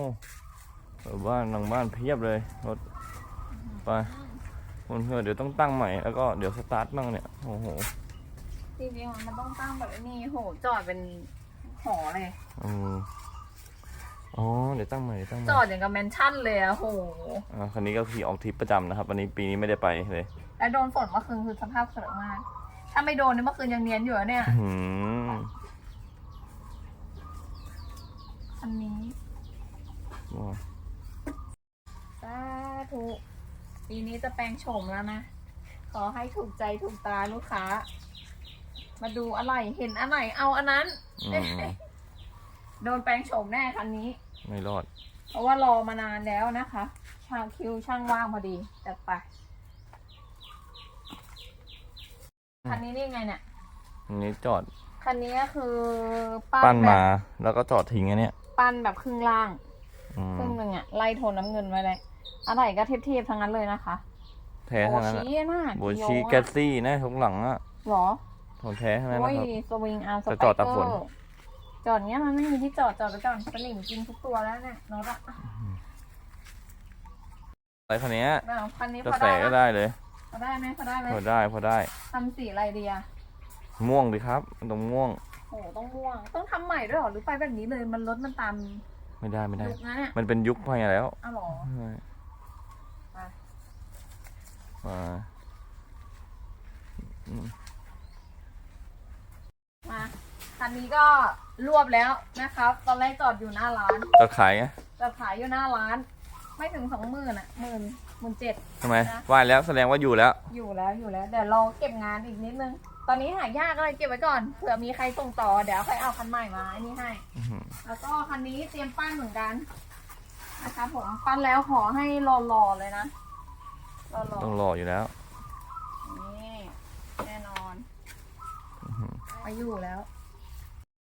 อ้เออบ้านหลังบ้านเพียบเลยรถไปคนเพื่อเดี๋ยวต้องตั้งใหม่แล้วก็เดี๋ยวสตาร์ทบ้างเนี่ยโอ้โหจริงๆมันต้องตั้งแบบนี้โหจอดเป็นหอเลยอืมอ๋อเดี๋ยวตั้งใหม่เดี๋ยวตั้งใหจม่อดอย่างกับแมนชั่นเลยอะโหอ่าคันนี้ก็ขี่ออกทริปประจำนะครับวันนี้ปีนี้ไม่ได้ไปเลยแล้วโดนฝนเมื่อคืนคือสภาพเสือมากถ้าไม่โดนเนี่ยเมื่อคืนยังเนียนอยู่อะเนี่ยอื้อหืออันนี้ว้าว สาธุปีนี้จะแปลงโฉมแล้วนะ ขอให้ถูกใจถูกตาลูกค้า มาดูอะไรเห็นอะไรเอาอันนั้น อืมโดนแปลงโฉมแน่คันนี้ ไม่รอด เพราะว่ารอมานานแล้วนะคะ ช่างคิวช่างว่างพอดีจัดไปคันนี้นี่ไงเนี่ย อันนี้จอดคันนี้ก็คือปั้นแบมาบแล้วก็จอดทิ้งอันเนี้ย ปั้นแบบครึ่งล่างอืม ครึ่งหนึ่งอะไล่โทนน้ำเงินไว้เลยอะไรก็เทียบๆทั้งนั้นเลยนะคะแท้ทั้งนั้นอะโบชี้น่ะโบชีแกสซี่นะทุกหลังอะหรอของแท้ทั้งนั้นโอ้นะยครับ สวิงอาร์สแต่ไปจอดเกตากฝอน ร์จอดเงี้ยมันไม่มีที่จอดจอดไปก่อนสลิงกินทุกตัวแล้วเนี่ยโน้ตอะอะไรคันเนี้ยแบบคันนี้กระพอแสได้ก็ปะได้เลย พอได้ไหมพอได้ไหมพอได้พอได้ ทำสีอะไรดีอะม่วงดีครับตรงม่วง โหต้องม่วง ต้องทำใหม่ด้วยเหรอหรือไปแบบนี้เลยมันรถมันตาม ไม่ได้ไม่ได้ ยุคนั้นเนี่ยมันเป็นยุคไปแล้วอ้าวเหรอใช่ไปมาอืมมาคันนี้ก็รวบแล้วนะครับ ตอนแรกจอดอยู่หน้าร้านจะขายไงจะขายอยู่หน้าร้าน ไม่ถึงสองหมื่นอะหมื่นหมื่นเจ็ดทำไมนะว่าแล้วแสดงว่าอยู่แล้ว อยู่แล้วอยู่แล้วเดี๋ยวรอเก็บงานอีกนิดนึง ตอนนี้หายากก็เลยเก็บไว้ก่อนเผื่อมีใครส่งต่อเดี๋ยวค่อยเอาคันใหม่มาอันนี้ให้ อื้อหือแล้วก็คันนี้เตรียมปั้นเหมือนกันนะคะผมปั้นแล้วขอให้รอๆเลยนะรอต้องรออยู่แล้ว ๆนี่แน่นอนอื้อหือมาอยู่แล้ว